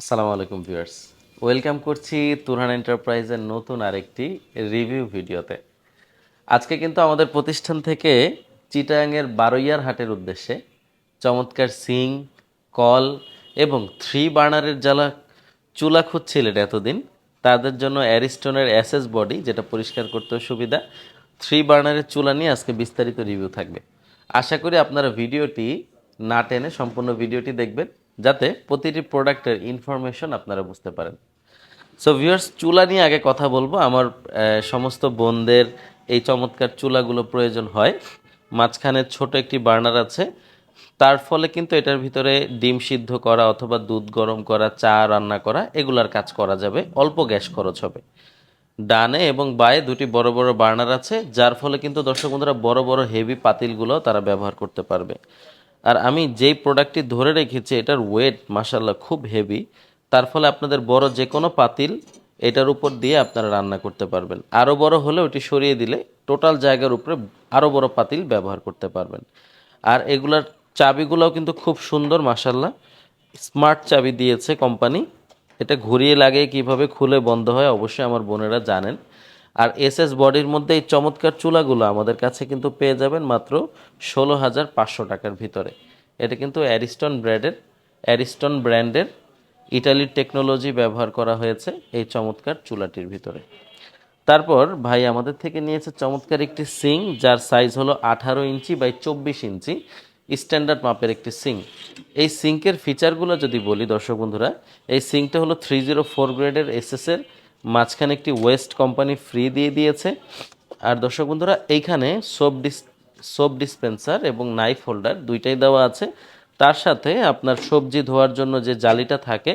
আসসালামু আলাইকুম viewers. Welcome করছি তুরহান এন্টারপ্রাইজের নতুন আরেকটি রিভিউ ভিডিওতে। আজকে কিন্তু আমাদের প্রতিষ্ঠান থেকে চিটাগাংয়ের বারোইয়ার হাটের উদ্দেশ্যে চমৎকার সিং, কল এবং থ্রি বার্নারের জ্বালা চুলা খুঁজছিলেন এতদিন। তাদের জন্য অ্যারিস্টনের অ্যাসেস বডি, যেটা পরিষ্কার করতেও সুবিধা। থ্রি বার্নারের চুলা নিয়ে আজকে বিস্তারিত রিভিউ থাকবে। আশা করি আপনারা ভিডিওটি না টেনে সম্পূর্ণ ভিডিওটি দেখবেন। যাতে প্রতিটি প্রোডাক্টের ইনফরমেশন আপনারা বুঝতে পারেন। সো ভিউয়ার্স চুলা নিয়ে আগে কথা বলব। আমার সমস্ত বোনদের এই চমৎকার চুলাগুলো প্রয়োজন হয়। মাঝখানে ছোট একটি বার্নার আছে। তার ফলে কিন্তু এটার ভিতরে ডিম সিদ্ধ করা অথবা দুধ গরম করা, চা রান্না করা, এগুলার কাজ করা যাবে। অল্প গ্যাস খরচ হবে। ডানে এবং বায়ে দুটি বড় বড় বার্নার আছে, যার ফলে কিন্তু দর্শক বন্ধুরা বড় বড় হেভি পাতিলগুলো তারা ব্যবহার করতে পারবে। আর আমি যেই প্রোডাক্টটি ধরে রেখেছি, এটার ওয়েট মাসাল্লাহ খুব হেভি তার ফলে আপনাদের বড় যে কোনো পাতিল এটার উপর দিয়ে আপনারা রান্না করতে পারবেন। আরও বড় হলে ওটি সরিয়ে দিলে টোটাল জায়গার উপরে আরও বড় পাতিল ব্যবহার করতে পারবেন। আর এগুলার চাবিগুলোও কিন্তু খুব সুন্দর মাসাল্লাহ স্মার্ট চাবি দিয়েছে কোম্পানি এটা ঘুরিয়ে লাগে কীভাবে খুলে বন্ধ হয় অবশ্যই আমার বোনেরা জানেন। আর এসএস বডির মধ্যে এই চমৎকার চুলাগুলো আমাদের কাছে কিন্তু পেয়ে যাবেন মাত্র ষোলো হাজার পাঁচশো টাকার ভিতরে। এটা কিন্তু অ্যারিস্টন ব্র্যান্ডের অ্যারিস্টন ব্র্যান্ডের ইটালির টেকনোলজি ব্যবহার করা হয়েছে এই চমৎকার চুলাটির ভিতরে। তারপর ভাই আমাদের থেকে নিয়েছে চমৎকার একটি সিং, যার সাইজ হলো আঠারো ইঞ্চি বাই চব্বিশ ইঞ্চি স্ট্যান্ডার্ড মাপের একটি সিং। এই সিঙ্কের ফিচারগুলো যদি বলি দর্শক বন্ধুরা, এই সিঙ্কটা হলো থ্রি জিরো ফোর গ্রেডের এসএসের মাঝখানে একটি ওয়েস্ট কোম্পানি ফ্রি দিয়ে দিয়েছে। আর দর্শক বন্ধুরা, এইখানে সোপ ডিস, সোপ ডিসপেন্সার এবং নাইফ হোল্ডার দুইটাই দেওয়া আছে। তার সাথে আপনার সবজি ধোয়ার জন্য যে জালিটা থাকে,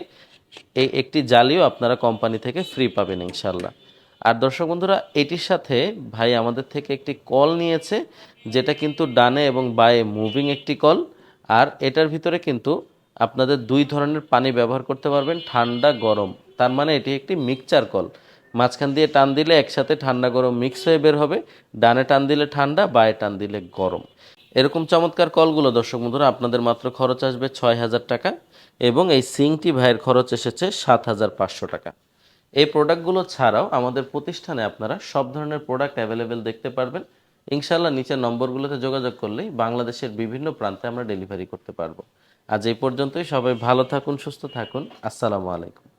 এই একটি জালিও আপনারা কোম্পানি থেকে ফ্রি পাবেন ইনশাল্লাহ আর দর্শক বন্ধুরা, এটির সাথে ভাই আমাদের থেকে একটি কল নিয়েছে, যেটা কিন্তু ডানে এবং বায়ে মুভিং একটি কল। আর এটার ভিতরে কিন্তু আপনাদের দুই ধরনের পানি ব্যবহার করতে পারবেন, ঠান্ডা, গরম। তার মানে এটি একটি মিক্সচার কল। মাঝখান দিয়ে টান দিলে একসাথে ঠান্ডা, গরম মিক্স হয়ে বের হবে। ডানে টান দিলে ঠান্ডা, বায়ে টান দিলে গরম। এরকম চমৎকার কলগুলো, দর্শক বন্ধুরা, আপনাদের মাত্র খরচ আসবে ছয় হাজার টাকা এবং এই সিংটি ভাইয়ের খরচ এসেছে সাত হাজার পাঁচশো টাকা। এই প্রোডাক্টগুলো ছাড়াও আমাদের প্রতিষ্ঠানে আপনারা সব ধরনের প্রোডাক্ট অ্যাভেলেবেল দেখতে পারবেন। ইনশাল্লাহ নিচের নম্বরগুলোতে যোগাযোগ করলেই বাংলাদেশের বিভিন্ন প্রান্তে আমরা ডেলিভারি করতে পারব। আজ এই পর্যন্তই, সবাই ভালো থাকুন, সুস্থ থাকুন। আসসালামু আলাইকুম।